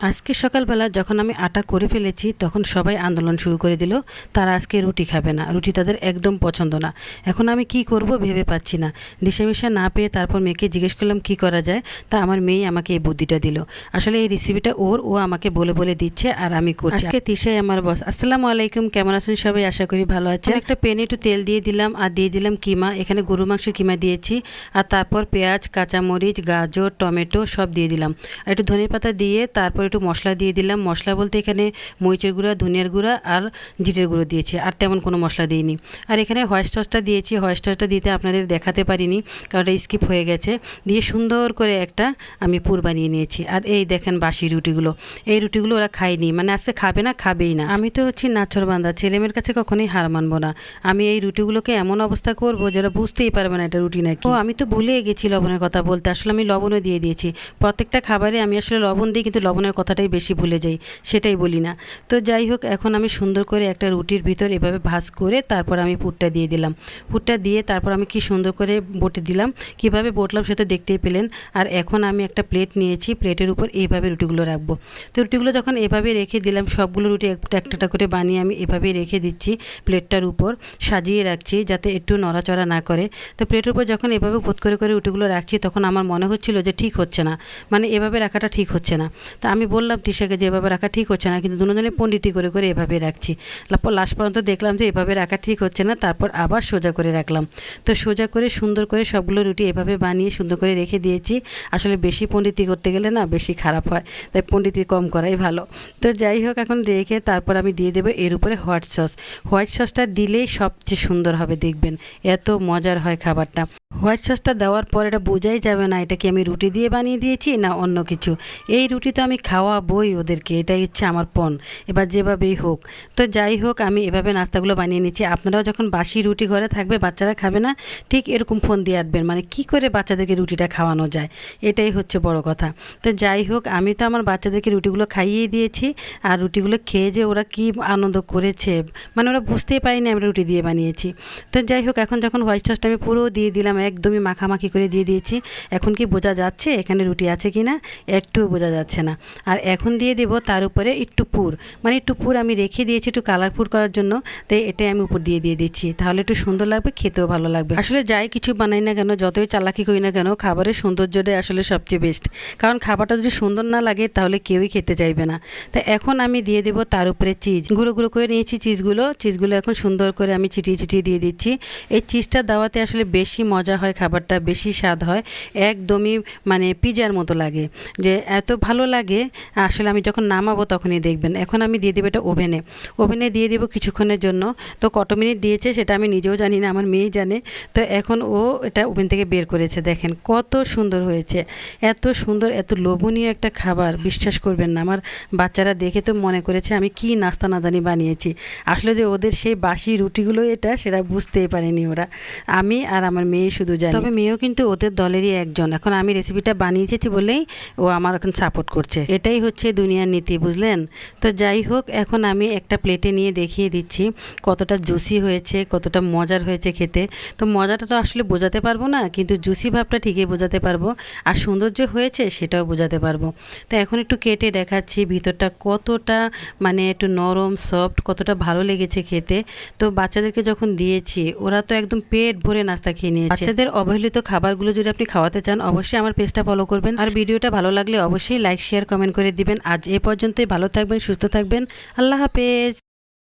আজকে সকালবেলা যখন আমি আটা করে ফেলেছি তখন সবাই আন্দোলন শুরু করে দিল। তারা আজকে রুটি খাবে না। রুটি তাদের একদম পছন্দ না। এখন আমি কি করব ভেবে পাচ্ছি না। দিশামিশা না পেয়ে তারপর মেয়েকে জিজ্ঞেস করলাম কি করা যায়? তা আমার মেয়ে আমাকে এই বুদ্ধিটা দিল। আসলে এই রেসিপিটা ওর ও আমাকে বলে বলে দিচ্ছে আর আমি করছি। আজকে তিশাই আমার বস আসসালামু আলাইকুম কেমন আছেন সবাই? আশা করি ভালো আছেন। একটা পেনে একটু তেল দিয়ে দিলাম আর দিয়ে দিলাম কিমা। এখানে গরু মাংস কিমা দিয়েছি আর তারপর পেঁয়াজ কাঁচামরিচ গাজর টমেটো সব দিয়ে দিলাম। আর একটু ধনে পাতা দিয়ে তারপর একটু মশলা দিয়ে দিলাম। মশলা বলতে এখানে মরিচের গুঁড়া, ধনিয়ার গুঁড়া আর জিরের গুঁড়ো দিয়েছি, আর তেমন কোনো মশলা দিইনি। আর এখানে হোয়াইট সসটা দিয়েছি, হোয়াইট সসটা দিতে আপনাদের দেখাতে পারিনি, কারণ এটা স্কিপ হয়ে গেছে। দিয়ে সুন্দর করে একটা আমি পুর বানিয়ে নিয়েছি। আর এই দেখেন বাসি রুটিগুলো, এই রুটিগুলো ওরা খায়নি মানে আজকে খাবে না, খাবেই না। আমি তো হচ্ছি নাচর বান্দা, ছেলেমেয়ের কাছে কখনোই হার মানবো না। আমি এই রুটিগুলোকে এমন অবস্থা করব যারা বুঝতেই পারবে না এটা রুটি নাকি। ও আমি তো ভুলে গেছি লবণের কথা বলতে, আসলে আমি লবণও দিয়ে দিয়েছি। প্রত্যেকটা খাবারে আমি আসলে লবণ দিই, কিন্তু লবণের কথাটাই বেশি ভুলে যাই, সেটাই বলি না। তো যাই হোক, এখন আমি সুন্দর করে একটা রুটির ভিতর এভাবে ভাজ করে তারপর আমি পুরটা দিয়ে দিলাম। পুরটা দিয়ে তারপর আমি কি সুন্দর করে বটে দিলাম, কীভাবে বটলাম সেটা দেখতেই পেলেন। আর এখন আমি একটা প্লেট নিয়েছি, প্লেটের উপর এইভাবে রুটিগুলো রাখব। তো রুটিগুলো যখন এভাবে রেখে দিলাম, সবগুলো রুটি একটা একটা করে বানিয়ে আমি এভাবেই রেখে দিচ্ছি প্লেটটার উপর, সাজিয়ে রাখছি যাতে একটু নড়াচড়া না করে। তো প্লেটের উপর যখন এভাবে ভোত করে করে রুটিগুলো রাখছি, তখন আমার মনে হচ্ছিল যে ঠিক হচ্ছে না। মানে এভাবে রাখাটা ঠিক হচ্ছে না। তা আমি বললাম তিশাকে যে এভাবে রাখা ঠিক হচ্ছে না, কিন্তু দুজনে পণ্ডিতি করে করে এভাবে রাখছি। লাস্ট পর্যন্ত দেখলাম যে এভাবে রাখা ঠিক হচ্ছে না, তারপর আবার সোজা করে রাখলাম। তো সোজা করে, সুন্দর করে সবগুলো রুটি এভাবে বানিয়ে সুন্দর করে রেখে দিয়েছি। আসলে বেশি পণ্ডিতি করতে গেলে না বেশি খারাপ হয়, তাই পণ্ডিতি কম করাই ভালো। তো যাই হোক, এখন রেখে তারপর আমি দিয়ে দেবো এর উপরে হোয়াইট সস। হোয়াইট সসটা দিলেই সবচেয়ে সুন্দর হবে, দেখবেন। এত মজার হয় খাবারটা। হোয়াইট সসটা দেওয়ার পর এটা বোঝাই যাবে না, এটা কি আমি রুটি দিয়ে বানিয়ে দিয়েছি না অন্য কিছু? এই রুটি তো আমি খাওয়া বই ওদেরকে, এটাই হচ্ছে আমার পণ। এবার যেভাবেই হোক, তো যাই হোক, আমি এভাবে নাস্তাগুলো বানিয়ে নিচ্ছি। আপনারাও যখন বাসি রুটি ঘরে থাকবে, বাচ্চারা খাবে না, ঠিক এরকম ফোন দিয়ে আসবেন মানে কি করে বাচ্চাদেরকে রুটিটা খাওয়ানো যায়? এটাই হচ্ছে বড় কথা। তো যাই হোক, আমি তো আমার বাচ্চাদেরকে রুটিগুলো খাইয়ে দিয়েছি, আর রুটিগুলো খেয়ে যে ওরা কি আনন্দ করেছে মানে ওরা বুঝতেই পারিনি আমি রুটি দিয়ে বানিয়েছি। তো যাই হোক, এখন যখন হোয়াইট সসটা আমি পুরো দিয়ে দিলাম একদমই মাখামাখি করে দিয়ে দিয়েছি। এখন কি বোঝা যাচ্ছে এখানে রুটি আছে কি না একটু বোঝা যাচ্ছে না। আর এখন দিয়ে দেব তার উপরে একটু পুর। মানে একটু পুর আমি রেখে দিয়েছি একটু কালারফুল করার জন্য। তাই এটাই আমি উপর দিয়ে দিয়ে দিচ্ছি। তাহলে একটু সুন্দর লাগবে, খেতেও ভালো লাগবে। আসলে যাই কিছু বানাই না কেন, যতই চালাকি করি না কেন, খাবারের সৌন্দর্যটাই আসলে সবচেয়ে বেস্ট কারণ খাবারটা যদি সুন্দর না লাগে, তাহলে কেউই খেতে চাইবে না। তা এখন আমি দিয়ে দেবো তার উপরে চিজ গুঁড়ো গুঁড়ো করে নিয়েছি চিজগুলো চিজগুলো এখন সুন্দর করে আমি চিটিয়ে চিটিয়ে দিয়ে দিচ্ছি। এই চিজটা দেওয়াতে আসলে বেশি মজা হয়, খাবারটা বেশি স্বাদ হয়, একদমই মানে পিজার মতো লাগে। যে এত ভালো লাগে, আসলে আমি যখন নামাবো তখনই দেখবেন। এখন আমি দিয়ে দেবো এটা ওভেনে। ওভেনে দিয়ে দেবো কিছুক্ষণের জন্য। তো কত মিনিট দিয়েছে সেটা আমি নিজেও জানি না, আমার মেয়েই জানে। তো এখন ও এটা ওভেন থেকে বের করেছে, দেখেন কত সুন্দর হয়েছে। এত সুন্দর, এত লোভনীয় একটা খাবার, বিশ্বাস করবেন না। আমার বাচ্চারা দেখে তো মনে করেছে আমি কি নাস্তা না জানি বানিয়েছি। আসলে যে ওদের সেই বাসি রুটিগুলো এটা, সেটা বুঝতেই পারেনি ওরা। আমি আর আমার মেয়ে শুধু জানি। তবে মেয়েও কিন্তু ওদের দলেরই একজন। এখন আমি রেসিপিটা বানিয়েছি বলেই ও আমার এখন সাপোর্ট করছে। এটাই হচ্ছে দুনিয়ার নীতি, বুঝলেন? তো যাই হোক, এখন আমি একটা প্লেটে নিয়ে দেখিয়ে দিচ্ছি কতটা জুসি হয়েছে, কতটা মজার হয়েছে খেতে। তো মজাটা তো আসলে বোঝাতে পারব না, কিন্তু জুসি ভাবটা ঠিকই বোঝাতে পারব। আর সৌন্দর্য হয়েছে সেটাও বোঝাতে পারব। তো এখন একটু কেটে দেখাচ্ছি ভিতরটা কতটা মানে একটু নরম সফট কতটা ভালো লেগেছে খেতে। তো বাচ্চাদেরকে যখন দিয়েছি, ওরা তো একদম পেট ভরে নাস্তা খেয়ে নিয়েছে। বাচ্চাদের অবহেলিত খাবারগুলো যদি আপনি খাওয়াতে চান, অবশ্যই আমার পেজটা ফলো করবেন। আর ভিডিওটা ভালো লাগলে অবশ্যই লাইক শেয়ার কমেন্ট করে দিবেন। আজ এ পর্যন্তই। ভালো থাকবেন, সুস্থ থাকবেন। আল্লাহ হাফেজ।